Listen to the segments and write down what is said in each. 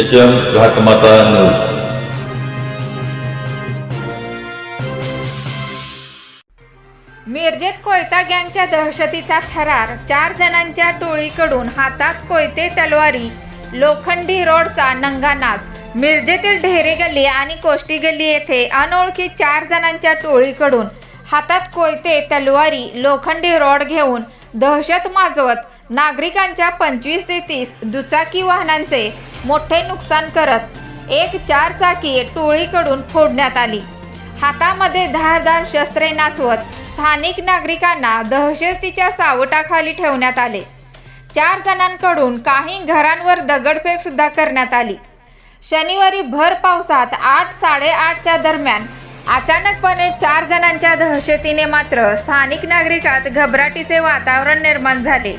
H M Ghatmata news मिरजेत कोयता गँगच्या दहशतीचा थरार. चार जणांच्या टोळीकडून हातात कोयते तलवारी. लोखंडी रोडचा नंगा नाच. मिरजेतील ढेरे गल्ली आणि कोष्टी गल्ली येथे अनोळखी चार जणांच्या टोळीकडून हातात कोयते तलवारी लोखंडी रॉड घेऊन दहशत माजवत नागरिकांच्या पंचवीस ते तीस दुचाकी वाहनांचे मोठे नुकसान करत एक चार चाकी टोळीकडून फोडण्यात आली. हातामध्ये धारदार शस्त्रे नाचवत स्थानिक नागरिकांना दहशतीच्या सावटाखाली ठेवण्यात आले. चार जणांकडून काही घरांवर दगडफेक सुद्धा करण्यात आली. शनिवारी भर पावसात आठ साडेआठच्या दरम्यान अचानकपणे चार जणांच्या दहशतीने मात्र स्थानिक नागरिकात घबराटीचे वातावरण निर्माण झाले.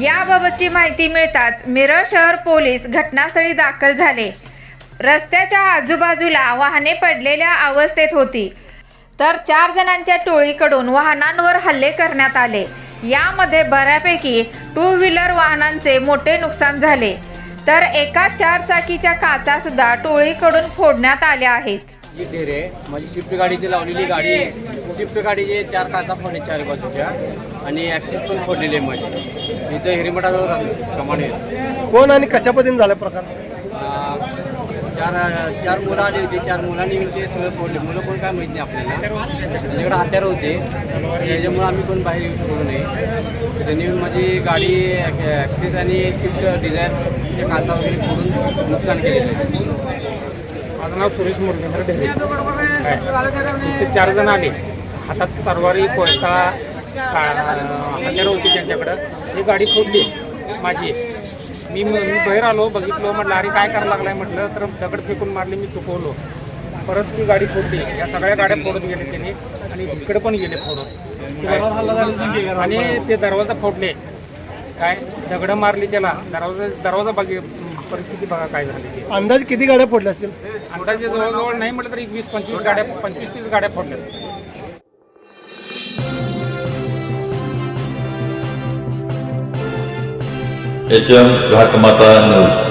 याबाबतची माहिती मिळताच मिरज शहर पोलीस घटनास्थळी दाखल झाले. रस्त्याच्या आजूबाजूला वाहने पडलेल्या अवस्थेत होती. तर चार जणांच्या टोळीकडून वाहनांवर हल्ले करण्यात आले. यामध्ये बऱ्यापैकी टू व्हीलर वाहनांचे मोठे नुकसान झाले. तर एका चार चाकीच्या काचा सुद्धा टोळीकडून फोडण्यात आल्या आहेत. माझी स्विफ्ट गाडीची लावलेली गाडी आहे. स्विफ्ट गाडीचे चार काचा फोडले चार बाजूच्या आणि ॲक्सिस पण फोडलेली आहे माझी. इथं हिरेमठाजवळ राहतो कोण आणि कशा पद्धतीने झाला प्रकार? चार चार मुलं आली होती. चार मुलांनी ते सगळं फोडले. मुलं कोण काय माहीत नाही आपल्याला. त्यांच्याकडे हत्यार होते. त्याच्यामुळे आम्ही पण बाहेर येऊ शकलो नाही. त्यांनी येऊन माझी गाडी ॲक्सिस आणि स्विफ्ट डिझायर ते काचा वगैरे फोडून नुकसान केलेलं माझं नाव सुरेश मुरगेंद्र ढेरे. इथे चार जण आले. हातात तरवारी कोयता हत्यारं होती त्यांच्याकडं. ही गाडी फोडली माझी. मी मी बाहेर आलो बघितलो म्हटलं अरे काय करायला लागलाय? म्हटलं तर दगड फेकून मारले मी चुकवलो. परत ती गाडी फोडली या सगळ्या गाड्या फोडून गेले त्यांनी आणि इकडे पण गेले फोडून आणि ते दरवाजा फोडले. काय? दगडं मारली त्याला. दरवाजा दरवाजा बघी परिस्थिती बघा काय झाली अंदाज किती गाड्या फोडल्या असतील? अंदाजे जवळजवळ नाही म्हटलं तरी वीस पंचवीस गाड्या पंचवीस तीस गाड्या फोडल्या. H M Ghatmata news